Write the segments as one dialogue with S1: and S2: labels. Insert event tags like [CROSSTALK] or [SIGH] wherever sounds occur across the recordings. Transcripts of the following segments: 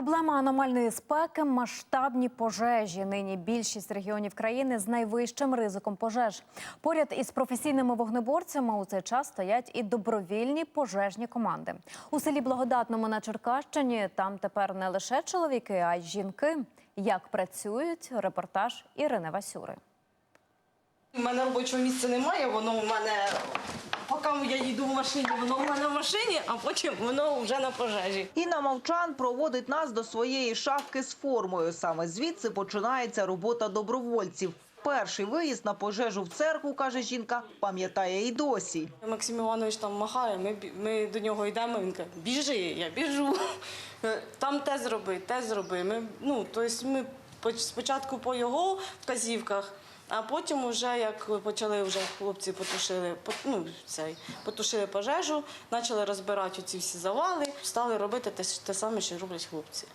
S1: Проблема аномальної спеки, масштабні пожежі. Нині більшість регіонів країни з найвищим ризиком пожеж. Поряд із професійними вогнеборцями у цей час стоять і добровільні пожежні команди. У селі Благодатному на Черкащині там тепер не лише чоловіки, а й жінки. Як працюють, репортаж Ірини Васюри.
S2: У мене робочого місця немає, воно у мене, поки я їду в машині, воно у мене в машині, а потім воно вже на пожежі.
S3: Інна Мовчан проводить нас до своєї шафки з формою. Саме звідси починається робота добровольців. Перший виїзд на пожежу в церкву, каже жінка, пам'ятає і досі.
S2: Максим Іванович там махає, ми, ми до нього йдемо, він каже, біжи, я біжу. [LAUGHS] Там те зроби, те зроби. Ми, ну, тобто ми поч- спочатку по його вказівках, а потім, вже, як почали вже хлопці потушили, по- ну, цей, потушили пожежу, почали розбирати ці всі завали, стали робити те, те саме, що роблять хлопці.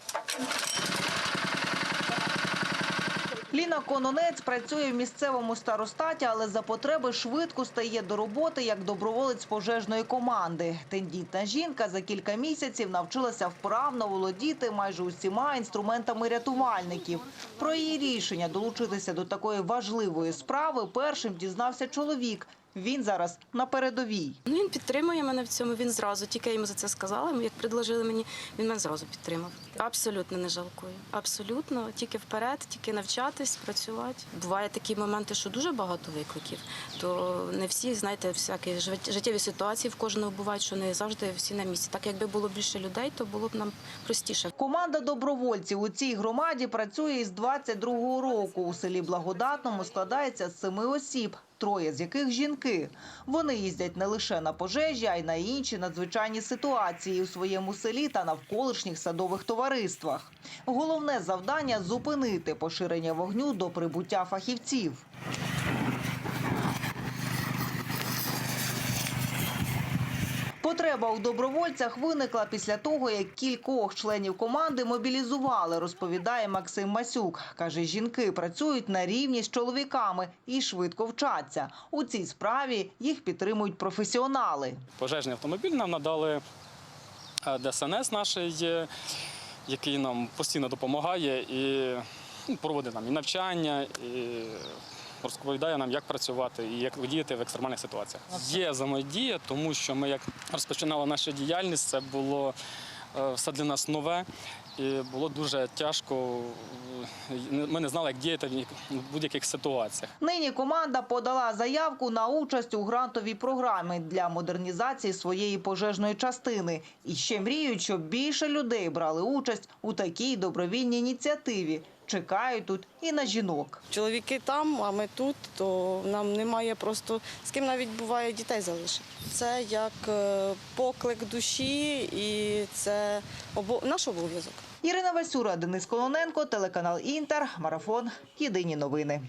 S3: Ліна Кононець працює в місцевому старостаті, але за потреби швидко стає до роботи як доброволець пожежної команди. Тендітна жінка за кілька місяців навчилася вправно володіти майже усіма інструментами рятувальників. Про її рішення долучитися до такої важливої справи першим дізнався чоловік. Він зараз на передовій.
S4: Ну, він підтримує мене в цьому. Він зразу, тільки я йому за це сказала, як предложили мені, він мене зразу підтримав. Абсолютно не жалкую. Абсолютно, тільки вперед, тільки навчатись, працювати. Бувають такі моменти, що дуже багато викликів. То не всі, знаєте, всякі жит- життєві ситуації в кожного бувають, що не завжди всі на місці. Так якби було більше людей, то було б нам простіше.
S3: Команда добровольців у цій громаді працює із 22-го року. У селі Благодатному складається з семи осіб, троє з яких жінки. Вони їздять не лише на пожежі, а й на інші надзвичайні ситуації у своєму селі та навколишніх садових товариствах. Головне завдання зупинити поширення вогню до прибуття фахівців. Потреба у добровольцях виникла після того, як кількох членів команди мобілізували, розповідає Максим Масюк. Каже, жінки працюють на рівні з чоловіками і швидко вчаться. У цій справі їх підтримують професіонали.
S5: Пожежний автомобіль нам надали е, ДСНС наш, є, який нам постійно допомагає і ну, проводить нам і навчання, і розповідає нам, як працювати і як діяти в екстремальних ситуаціях. Є взаємодія, тому що ми як розпочинали нашу діяльність, це було е, все для нас нове. І було дуже тяжко. е, Ми не знали, як діяти в будь-яких ситуаціях.
S3: Нині команда подала заявку на участь у грантовій програмі для модернізації своєї пожежної частини. І ще мріють, щоб більше людей брали участь у такій добровільній ініціативі. Чекають тут і на жінок.
S2: Чоловіки там, а ми тут, то нам немає просто з ким навіть буває дітей залишити. Це як е, поклик душі і це обо- наш обов'язок.
S3: Ірина Васюра, Денис Колоненко, телеканал Інтер, Марафон. Єдині новини.